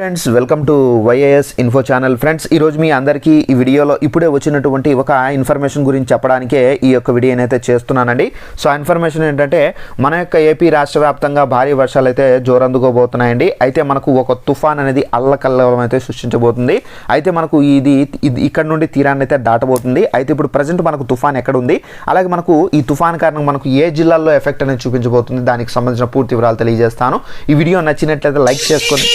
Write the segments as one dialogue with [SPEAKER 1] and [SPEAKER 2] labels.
[SPEAKER 1] Friends welcome to YAS info channel friends ఈరోజు మీ అందరికీ ఈ వీడియోలో ఇప్పుడే వచ్చినటువంటి ఒక ఇన్ఫర్మేషన్ గురించి చెప్పడానికే ఈ యొక్క వీడియో అయితే చేస్తున్నానండి. సో ఆ ఇన్ఫర్మేషన్ ఏంటంటే మన యొక్క ఏపీ రాష్ట్ర వ్యాప్తంగా భారీ వర్షాలు అయితే జోరందుకోబోతున్నాయండి. అయితే మనకు ఒక తుఫాన్ అనేది అల్లకల్లం అయితే సృష్టించబోతుంది. అయితే మనకు ఇది ఇది ఇక్కడ నుండి తీరాన్ని అయితే దాటబోతుంది. అయితే ఇప్పుడు ప్రజెంట్ మనకు తుఫాన్ ఎక్కడ ఉంది అలాగే మనకు ఈ తుఫాన్ కారణంగా మనకు ఏ జిల్లాల్లో ఎఫెక్ట్ అనేది చూపించబోతుంది? దానికి సంబంధించిన పూర్తి వివరాలు తెలియజేస్తాను. ఈ వీడియో నచ్చినట్లయితే లైక్ చేసుకొని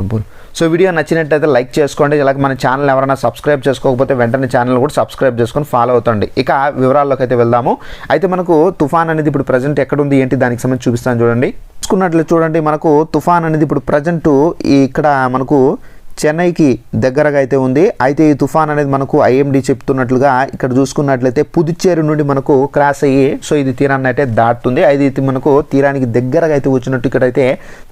[SPEAKER 1] అబ్బో. సో వీడియో నచ్చినట్టయితే లైక్ చేసుకోండి. ఇలాగ మన ఛానల్ ఎవరైనా సబ్స్క్రైబ్ చేసుకోకపోతే వెంటనే ఛానల్ కూడా సబ్స్క్రైబ్ చేసుకొని ఫాలో అవుతండి. ఇక వివరాల్లోకి అయితే వెళ్దాము. అయితే మనకు తుఫాన్ అనేది ఇప్పుడు ప్రజెంట్ ఎక్కడుంది ఏంటి దానికి సంబంధించి చూపిస్తాను చూడండి. చూసుకున్నట్లు చూడండి మనకు తుఫాన్ అనేది ఇప్పుడు ప్రజెంట్ ఇక్కడ మనకు చెన్నైకి దగ్గరగా అయితే ఉంది. అయితే ఈ తుఫాన్ అనేది మనకు ఐఎండి చెప్తున్నట్లుగా ఇక్కడ చూసుకున్నట్లయితే పుదుచ్చేరి నుండి మనకు క్రాస్ అయ్యి సో ఇది తీరాన్ని అయితే దాటుతుంది. అయితే మనకు తీరానికి దగ్గరగా అయితే వచ్చినట్టు ఇక్కడైతే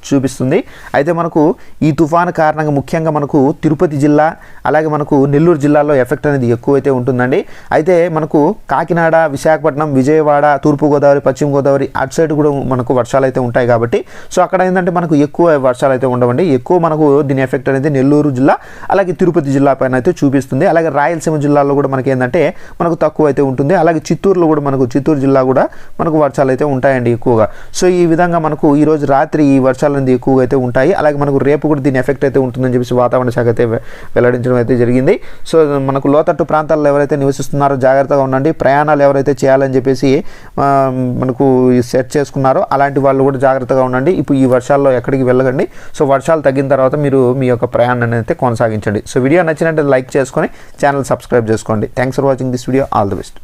[SPEAKER 1] చూపిస్తుంది. అయితే మనకు ఈ తుఫాన్ కారణంగా ముఖ్యంగా మనకు తిరుపతి జిల్లా అలాగే మనకు నెల్లూరు జిల్లాలో ఎఫెక్ట్ అనేది ఎక్కువైతే ఉంటుందండి. అయితే మనకు కాకినాడ విశాఖపట్నం విజయవాడ తూర్పుగోదావరి పశ్చిమ గోదావరి అటు సైడ్ కూడా మనకు వర్షాలు అయితే ఉంటాయి కాబట్టి సో అక్కడ ఏంటంటే మనకు ఎక్కువ వర్షాలు అయితే ఉండవండి. ఎక్కువ మనకు దీని ఎఫెక్ట్ అనేది నెల్లూరు జిల్లా అలాగే తిరుపతి జిల్లా పైన అయితే చూపిస్తుంది. అలాగే రాయలసీమ జిల్లాలో కూడా మనకి ఏంటంటే మనకు తక్కువ అయితే ఉంటుంది. అలాగే చిత్తూరులో కూడా మనకు చిత్తూరు జిల్లా కూడా మనకు వర్షాలు అయితే ఉంటాయండి ఎక్కువగా. సో ఈ విధంగా మనకు ఈరోజు రాత్రి ఈ వర్షాలు అనేది ఎక్కువగా అయితే ఉంటాయి. అలాగే మనకు రేపు కూడా దీని ఎఫెక్ట్ అయితే ఉంటుందని చెప్పేసి వాతావరణ శాఖ అయితే వెల్లడించడం అయితే జరిగింది. సో మనకు లోతట్టు ప్రాంతాల్లో ఎవరైతే నివసిస్తున్నారో జాగ్రత్తగా ఉండండి. ప్రయాణాలు ఎవరైతే చేయాలని చెప్పేసి మనకు సెట్ చేసుకున్నారో అలాంటి వాళ్ళు కూడా జాగ్రత్తగా ఉండండి. ఇప్పుడు ఈ వర్షాల్లో ఎక్కడికి వెళ్ళకండి. సో వర్షాలు తగ్గిన తర్వాత మీరు మీ యొక్క ప్రయాణం కంటెంట్ అయితే కొనసాగించండి. సో వీడియో నచ్చినట్టు లైక్ చేసుకొని ఛానల్ సబ్స్క్రైబ్ చేసుకోండి. Thanks for watching this video all the best